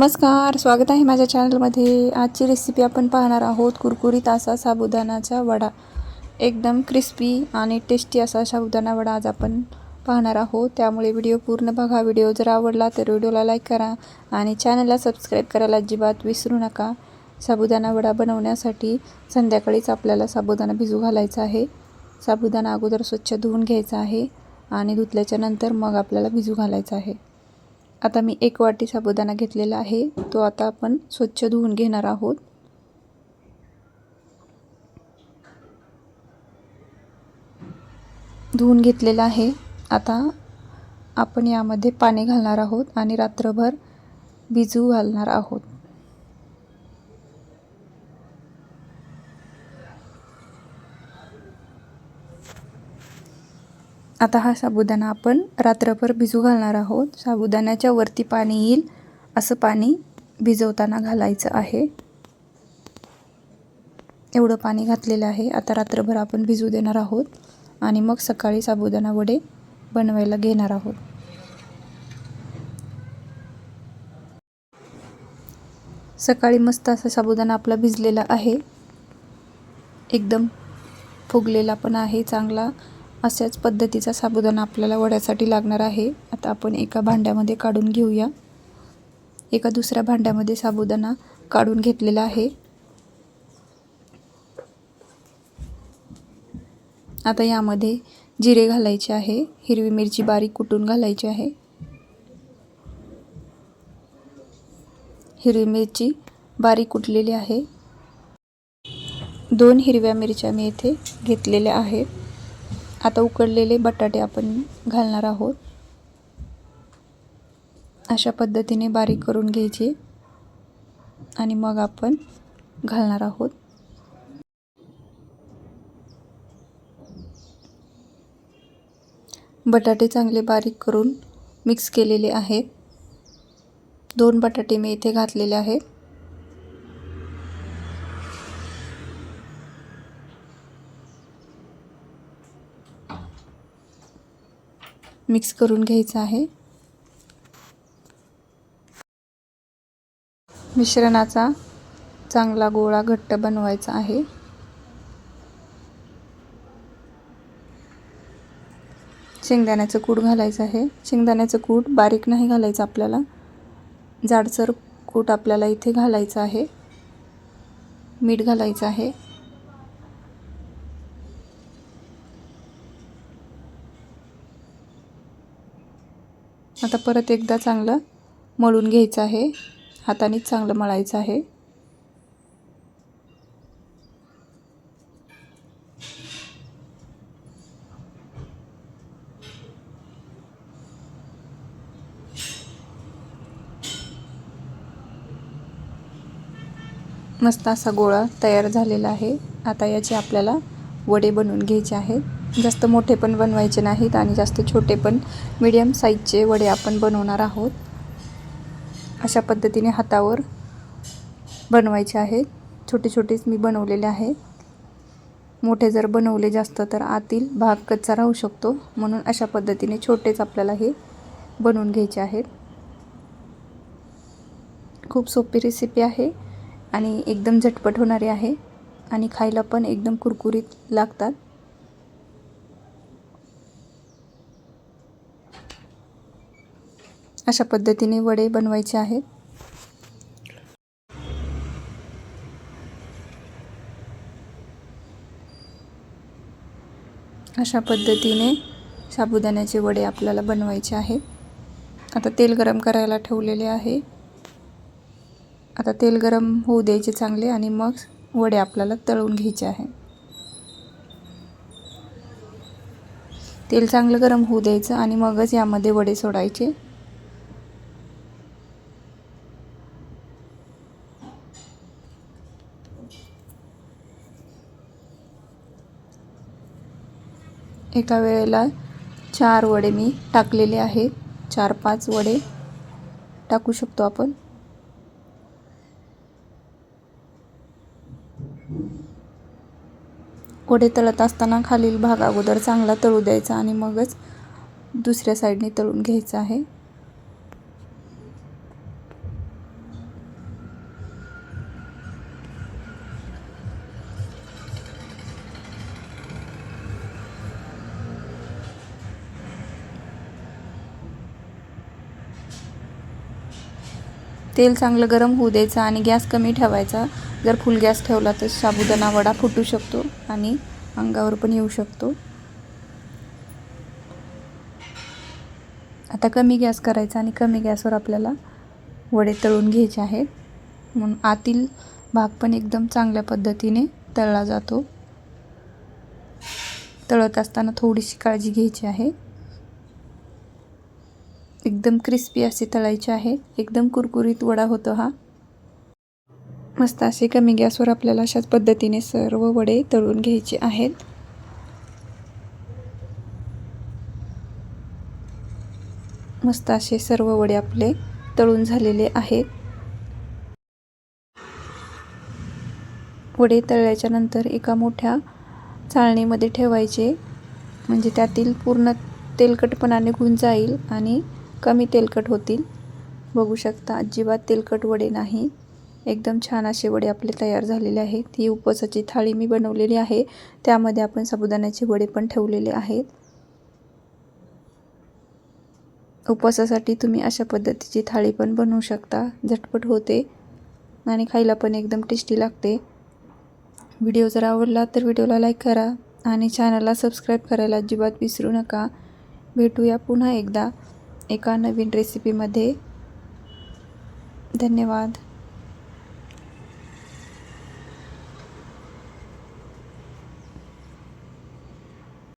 नमस्कार स्वागत आहे माझ्या चॅनलमध्ये. आजची रेसिपी आपण पाहणार आहोत कुरकुरीत असा साबुदाणाचा वडा. एकदम क्रिस्पी आणि टेस्टी असा साबुदाणा वडा आज आपण पाहणार आहोत. त्यामुळे व्हिडिओ पूर्ण बघा. व्हिडिओ जर आवडला तर व्हिडिओला लाईक करा आणि चॅनलला सबस्क्राईब करायला अजिबात विसरू नका. साबुदाणा वडा बनवण्यासाठी संध्याकाळीच आपल्याला साबुदाणा भिजू घालायचा आहे. साबुदाणा अगोदर स्वच्छ धुवून घ्यायचा आहे आणि धुतल्याच्या नंतर मग आपल्याला भिजू घालायचा आहे. आता मी एक वाटी साबुदाणा घेतलेला आहे. तो आता आपण स्वच्छ धुवून घेणार आहोत. धुवून घेतलेला आहे. आता आपण यामध्ये पाणी घालणार आहोत आणि रात्रभर भिजू घालणार आहोत. आता हा साबुदाणा आपण रात्रभर भिजू घालणार आहोत. साबुदाण्याच्या वरती पाणी येईल असं पाणी भिजवताना घालायचं आहे. एवढं पाणी घातलेलं आहे. आता रात्रभर आपण भिजू देणार आहोत आणि मग सकाळी साबुदाणा वडे बनवायला घेणार आहोत. सकाळी मस्त असा साबुदाणा आपला भिजलेला आहे. एकदम फुगलेला पण आहे चांगला. अशाच पद्धतीचा साबुदाणा आपल्याला वड्यासाठी लागणार आहे. आता आपण एका भांड्यामध्ये काढून घेऊया. एका दुसऱ्या भांड्यामध्ये साबुदाणा काढून घेतलेला आहे. आता यामध्ये जिरे घालायचे आहे. हिरवी मिरची बारीक कुटून घालायची आहे. हिरवी मिरची बारीक कुटलेली आहे. दोन हिरव्या मिरच्या मी इथे घेतलेल्या आहेत. आता उकडलेले बटाटे आपण घालणार आहोत. अशा पद्धतीने बारीक करून घ्यायचे. आणि मग आपण घालणार आहोत. बटाटे चांगले बारीक करून मिक्स केलेले आहेत. दोन बटाटे मी इथे घातलेले आहेत. मिक्स करून घ्यायचं आहे. मिश्रणाचा चांगला गोळा घट्ट बनवायचा आहे. शेंगदाण्याचं कूट घालायचं आहे. शेंगदाण्याचं कूट बारीक नाही घालायचं आपल्याला. जाडसर कूट आपल्याला इथे घालायचं आहे. मीठ घालायचं आहे. आता परत एकदा चांगलं मळून घ्यायचं आहे. हातानेच चांगलं मळायचं आहे. मस्त असा गोळा तयार झालेला आहे. आता याचे आपल्याला वडे बनवून घ्यायचे आहेत. जास्त मोठे पण बनवायचे नाहीत आणि जास्त छोटे पण मीडियम साईजचे वडे आपण बनवणार आहोत. अशा पद्धतीने हातावर बनवायचे आहेत. छोटे छोटेच मी बनवलेले आहेत मोठे जर बनवले जास्त तर आतील भाग कच्चा राहू शकतो. म्हणून अशा पद्धतीने छोटेच आपल्याला हे बनवून घ्यायचे आहेत. खूप सोपी रेसिपी आहे आणि एकदम झटपट होणारी आहे आणि खायला पण एकदम कुरकुरीत लागतात. अशा पद्धतीने वडे बनवायचे आहेत. अशा पद्धतीने साबुदाण्याचे वडे आपल्याला बनवायचे आहेत. आता तेल गरम करायला ठेवलेले आहे. आता तेल गरम होऊ द्यायचे चांगले आणि मग वडे आपल्याला तळून घ्यायचे आहे. तेल चांगलं गरम होऊ द्यायचं आणि मगच यामध्ये वडे सोडायचे. एका वेळेला चार वडे मी टाकलेले आहेत. चार पाच वडे टाकू शकतो आपण. वडे तळत असताना खालील भाग अगोदर चांगला तळू द्यायचा आणि मगच दुसऱ्या साईडने तळून घ्यायचं आहे. तेल चांगलं गरम होऊ द्यायचं आणि गॅस कमी ठेवायचा. जर फुल गॅस ठेवला तर साबुदाणा वडा फुटू शकतो आणि अंगावर पण येऊ शकतो. आता कमी गॅस करायचा आणि कमी गॅसवर आपल्याला वडे तळून घ्यायचे आहेत. म्हणून आतील भाग पण एकदम चांगल्या पद्धतीने तळला जातो. तळत असताना थोडीशी काळजी घ्यायची आहे. एकदम क्रिस्पी असे तळायचे आहे. एकदम कुरकुरीत वडा होतो हा. मस्त असे कमी गॅसवर आपल्याला अशाच पद्धतीने सर्व वडे तळून घ्यायचे आहेत. मस्त असे सर्व वडे आपले तळून झालेले आहेत. वडे तळल्याच्या नंतर एका मोठ्या चाळणीमध्ये ठेवायचे. म्हणजे त्यातील पूर्ण तेलकटपणा निघून जाईल आणि कमी तेलकट होतील. बघू शकता अजिबात तेलकट वडे नाही. एकदम छान असे वडे आपले तयार झालेले आहेत. ही उपवासाची थाळी मी बनवलेली आहे. त्यामध्ये आपण साबुदाण्याचे वडे पण ठेवलेले आहेत. उपवासासाठी तुम्ही अशा पद्धतीची थाळी पण बनवू शकता. झटपट होते आणि खायला पण एकदम टेस्टी लागते. व्हिडिओ जर आवडला तर व्हिडिओला लाईक करा आणि चॅनलला सबस्क्राईब करायला अजिबात विसरू नका. भेटूया पुन्हा एकदा. एका नवीन रेसिपीमध्ये धन्यवाद.